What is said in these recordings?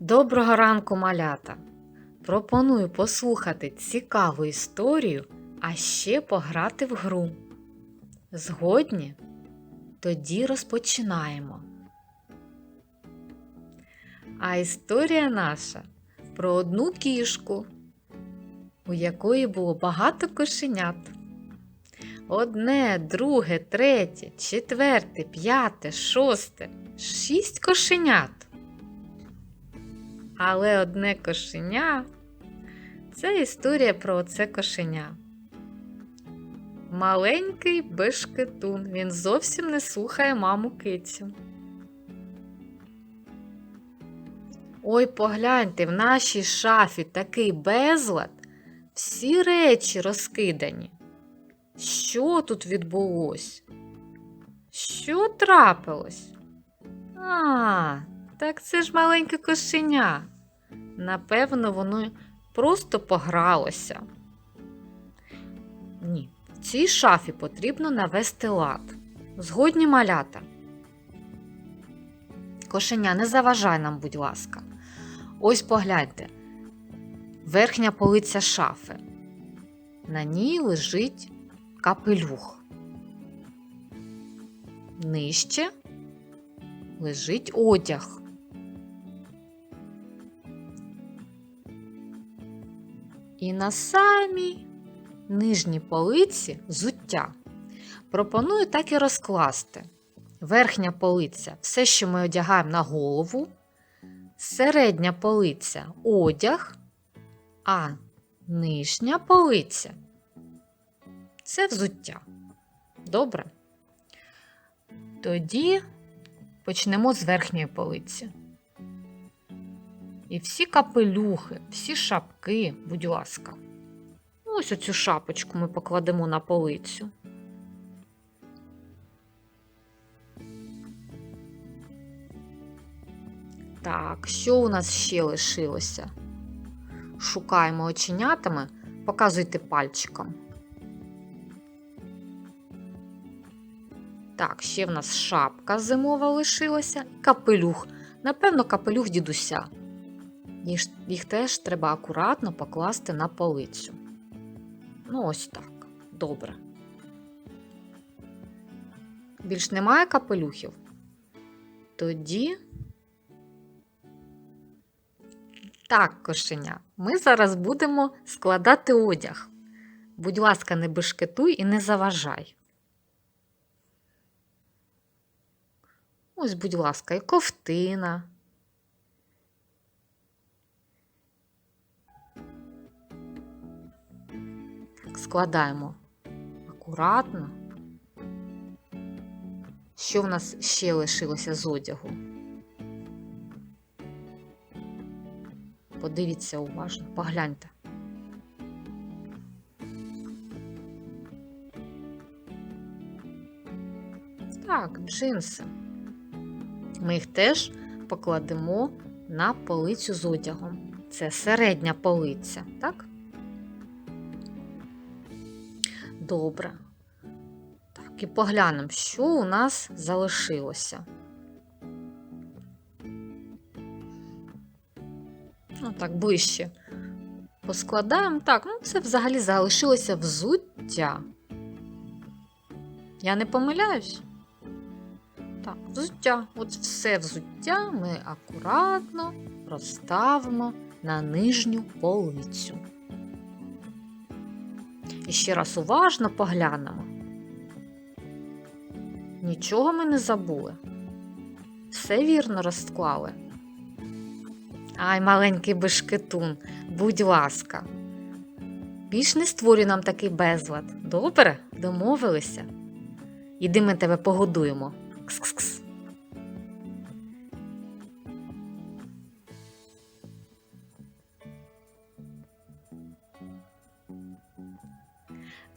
Доброго ранку, малята! Пропоную послухати цікаву історію, а ще пограти в гру. Згодні? Тоді розпочинаємо. А історія наша про одну кішку, у якої було багато кошенят. Одне, друге, третє, четверте, п'яте, шосте, шість кошенят. Але одне кошеня це історія про оце кошеня. Маленький бешкетун, він зовсім не слухає маму кицю. Ой, погляньте, в нашій шафі такий безлад, всі речі розкидані. Що тут відбулось? Що трапилось? А, так це ж маленьке кошеня. Напевно, воно просто погралося. Ні, в цій шафі потрібно навести лад. Згодні малята. Кошеня, не заважай нам, будь ласка. Ось погляньте. Верхня полиця шафи. На ній лежить капелюх. Нижче лежить одяг. І на самій нижній полиці взуття. Пропоную так і розкласти. Верхня полиця все, що ми одягаємо на голову, середня полиця одяг, а нижня полиця це взуття. Добре? Тоді почнемо з верхньої полиці. І всі капелюхи, всі шапки, будь ласка. Ось оцю шапочку ми покладемо на полицю. Так, що у нас ще лишилося? Шукаємо оченятами, показуйте пальчиком. Так, ще в нас шапка зимова лишилася, капелюх. Напевно, капелюх дідуся. Їх, теж треба акуратно покласти на полицю. Ну, ось так. Добре. Більш немає капелюхів? Тоді. Так, кошеня, ми зараз будемо складати одяг. Будь ласка, не бешкетуй і не заважай. Ось, будь ласка, і ковтина. Складаємо акуратно. Що в нас ще лишилося з одягу? Подивіться уважно, погляньте. Так, джинси. Ми їх теж покладемо на полицю з одягом. Це середня полиця, так? Добре. Так, і поглянемо, що у нас залишилося. Ну, так, ближче. Поскладаємо. Так, ну це взагалі залишилося взуття. Я не помиляюсь? Так, взуття. От все взуття ми акуратно розставимо на нижню полицю. І ще раз уважно поглянемо. Нічого ми не забули. Все вірно розклали. Ай, маленький бешкетун, будь ласка. Більш не створюй нам такий безлад. Добре? Домовилися? Іди ми тебе погодуємо. Кс-кс-кс.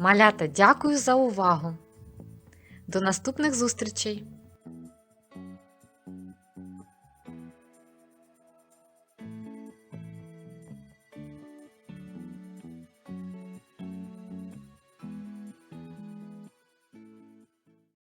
Малята, дякую за увагу. До наступних зустрічей!